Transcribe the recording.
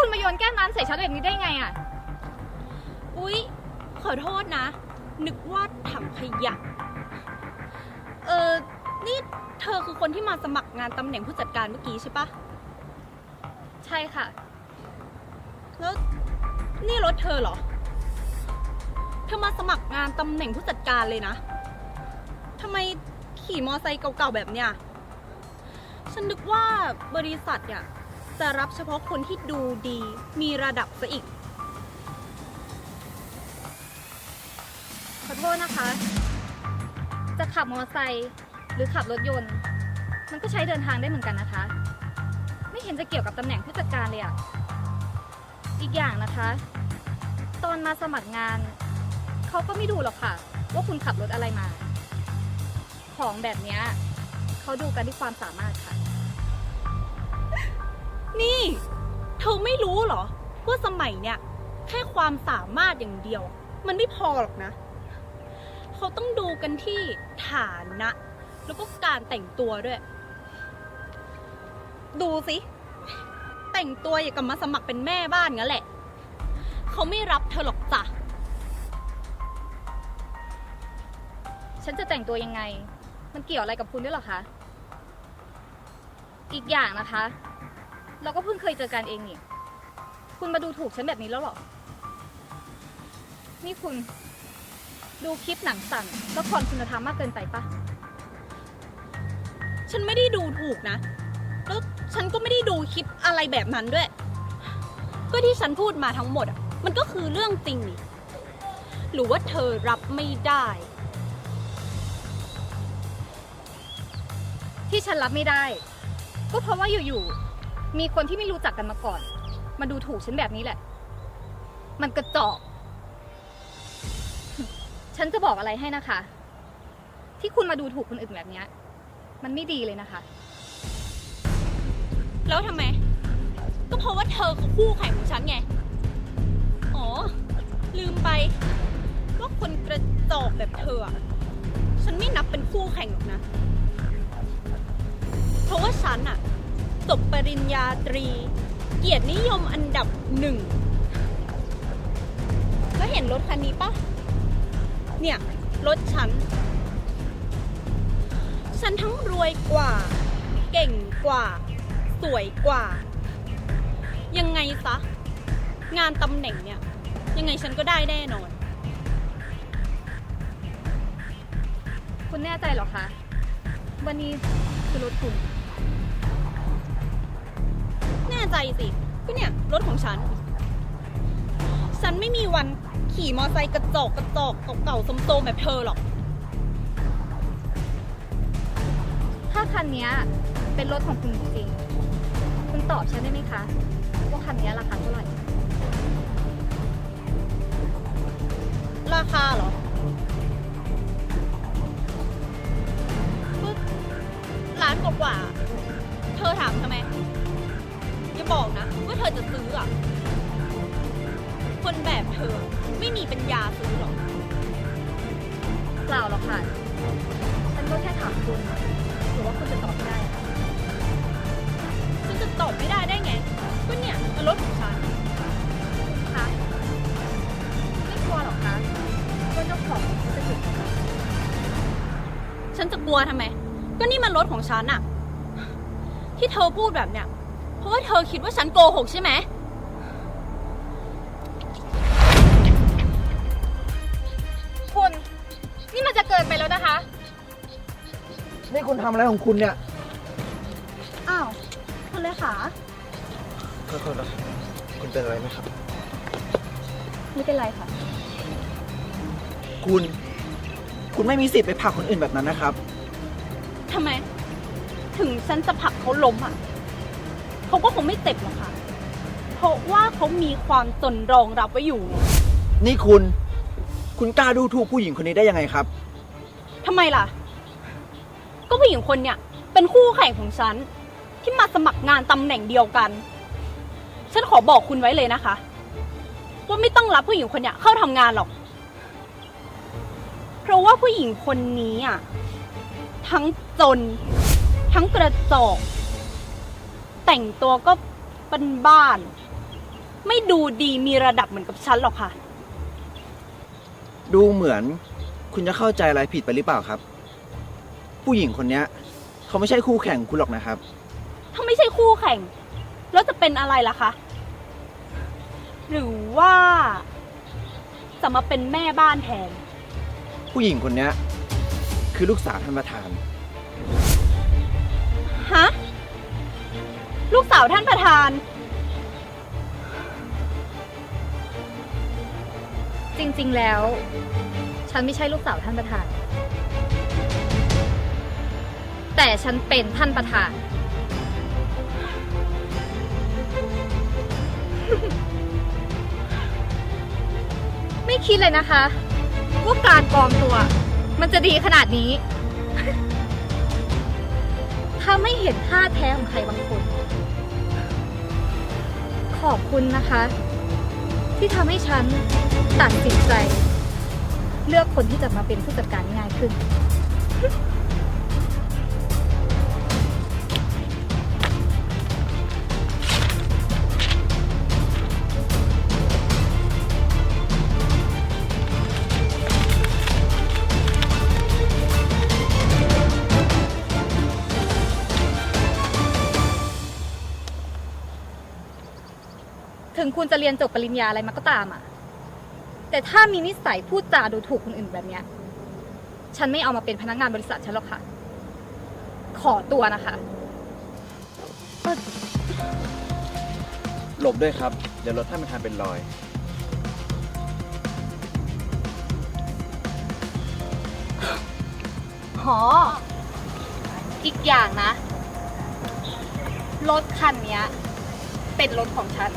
คุณมาโยนแก้วน้ำใส่ฉันแบบนี้ได้ไงอะ อุ๊ย ขอโทษนะ นึกว่าถังขยะ เออนี่เธอคือคนที่มาสมัครงานตำแหน่งผู้จัดการเมื่อกี้ใช่ปะ ใช่ค่ะ แล้วนี่รถเธอเหรอ เธอมาสมัครงานตำแหน่งผู้จัดการเลยนะทำไมขี่มอไซค์เก่าๆแบบเนี้ย ฉันนึกว่าบริษัทเนี่ย จะรับเฉพาะคนที่ดูดี มีระดับซะอีก ขอโทษนะคะ จะขับมอเตอร์ไซค์หรือขับรถยนต์ มันก็ใช้เดินทางได้เหมือนกันนะคะ ไม่เห็นจะเกี่ยวกับตำแหน่งผู้จัดการเลยอะอีกอย่างนะคะ ตอนมาสมัครงาน เขาก็ไม่ดูหรอกค่ะ ว่าคุณขับรถอะไรมา ของแบบนี้เขาดูกันที่ความสามารถค่ะ นี่ เธอไม่รู้เหรอ ว่าสมัยเนี่ย แค่ความสามารถอย่างเดียว มันไม่พอหรอกนะ เขาต้องดูกันที่ฐานะ แล้วก็การแต่งตัวด้วย ดูสิ แต่งตัวอย่างกับมาสมัครเป็นแม่บ้านงั้นแหละ เขาไม่รับเธอหรอกจ้ะ ฉันจะแต่งตัวยังไง มันเกี่ยวอะไรกับคุณด้วยเหรอคะ อีกอย่างนะคะ เราก็เพิ่งเคยเจอกันเองนี่ คุณมาดูถูกฉันแบบนี้แล้วเหรอ นี่คุณดูคลิปหนังสั่นละครคุณธรรมมากเกินไปปะ ฉันไม่ได้ดูถูกนะ แล้วฉันก็ไม่ได้ดูคลิปอะไรแบบนั้นด้วย ก็ที่ฉันพูดมาทั้งหมดอะ มันก็คือเรื่องจริงนี่ หรือว่าเธอรับไม่ได้ ที่ฉันรับไม่ได้ ก็เพราะว่าอยู่ๆ มีคนที่ไม่รู้จักกันมาก่อน มาดูถูกฉันแบบนี้แหละ มันกระจอก ฉันจะบอกอะไรให้นะคะ ที่คุณมาดูถูกคนอื่นแบบเนี้ย มันไม่ดีเลยนะคะ แล้วทำไม ก็เพราะว่าเธอคือคู่แข่งของฉันไง อ๋อ ลืมไปว่าคนกระจอกแบบเธออะฉันไม่นับเป็นคู่แข่งหรอกนะ เพราะว่าฉันอะ จบปริญญาตรี เกียรตินิยมอันดับหนึ่งแล้วเห็นรถคันนี้ปะเนี่ย รถฉัน ฉันทั้งรวยกว่า เก่งกว่า สวยกว่า ยังไงซะ งานตำแหน่งเนี่ย ยังไงฉันก็ได้แน่นอน คุณแน่ใจเหรอคะ วันนี้คือรถคุณ น่ใจสิ ก็เนี่ย รถของฉัน ฉันไม่มีวันขี่มอไซค์กระจอกกระจอกเก่าๆสมโซมแบบเธอหรอก ถ้าคันเนี้ยเป็นรถของคุณจริงๆคุณตอบฉันได้ไหมคะว่าคันเนี้ยราคาเท่าไหร่ ราคาเหรอล้านกว่าๆเธอถามทำไม บอกนะว่าเธอจะซื้ออะ คนแบบเธอไม่มีปัญญาซื้อหรอก เปล่าหรอกค่ะ ฉันก็แค่ถามคุณหรือว่าคุณจะตอบไม่ได้อะฉันจะตอบไม่ได้ได้ไง ก็เนี่ยมันรถของฉัน คะไม่กลัวหรอกคะว่าเจ้าของเขาจะหยุดฉันจะกลัวทำไม ก็นี่มันรถของฉันอะที่เธอพูดแบบเนี้ย เพราะว่าเธอคิดว่าฉันโกหกใช่ไหม คุณ นี่มันจะเกินไปแล้วนะคะ นี่คุณทำอะไรของคุณเนี่ยอ้าว คุณเลยค่ะขอโทษนะครับคุณเป็นอะไรไหมครับ ไม่เป็นไรค่ะ คุณ คุณไม่มีสิทธิ์ไปผลักคนอื่นแบบนั้นนะครับ ทำไม ถึงฉันจะผลักเขาล้มอะ เขาก็คงไม่เจ็บหรอกค่ะ เพราะว่าเขามีความจนรองรับไว้อยู่ไงนี่คุณ คุณกล้าดูถูกผู้หญิงคนนี้ได้ยังไงครับ ทำไมล่ะ ก็ผู้หญิงคนเนี้ยเป็นคู่แข่งของฉัน ที่มาสมัครงานตำแหน่งเดียวกัน ฉันขอบอกคุณไว้เลยนะคะ ว่าไม่ต้องรับผู้หญิงคนเนี้ยเข้าทำงานหรอก เพราะว่าผู้หญิงคนนี้อะทั้งจน ทั้งกระจอก แต่งตัวก็เป็นบ้านไม่ดูดีมีระดับเหมือนกับฉันหรอกค่ะ ดูเหมือนคุณจะเข้าใจอะไรผิดไปหรือเปล่าครับ ผู้หญิงคนเนี้ยเขาไม่ใช่คู่แข่งคุณหรอกนะครับ ถ้าไม่ใช่คู่แข่ง แล้วจะเป็นอะไรล่ะคะ หรือว่าจะมาเป็นแม่บ้านแทน ผู้หญิงคนเนี้ยคือลูกสาวท่านประธาน ลูกสาท่านประธาน จริงๆแล้ว ฉันไม่ใช่ลูกสาวท่านประธาน แต่ฉันเป็นท่านประธาน ไม่คิดเลยนะคะ ว่าการปลอมตัว มันจะดีขนาดนี้ ถ้าไม่เห็นท่าแท้ของใครบางคน ขอบคุณนะคะ ที่ทำให้ฉันตัดสินใจ เลือกคนที่จะมาเป็นผู้จัดการง่ายขึ้น คุณจะเรียนจบปริญญาอะไรมาก็ตามอะแต่ถ้ามีนิสัยพูดจาดูถูกคนอื่นแบบเนี้ย ฉันไม่เอามาเป็นพนักงานบริษัทฉันหรอกค่ะ ขอตัวนะคะหลบด้วยครับ เดี๋ยวรถท่านประธานเป็นรอย หอ อีกอย่างนะ รถคันเนี้ย เป็นรถของฉัน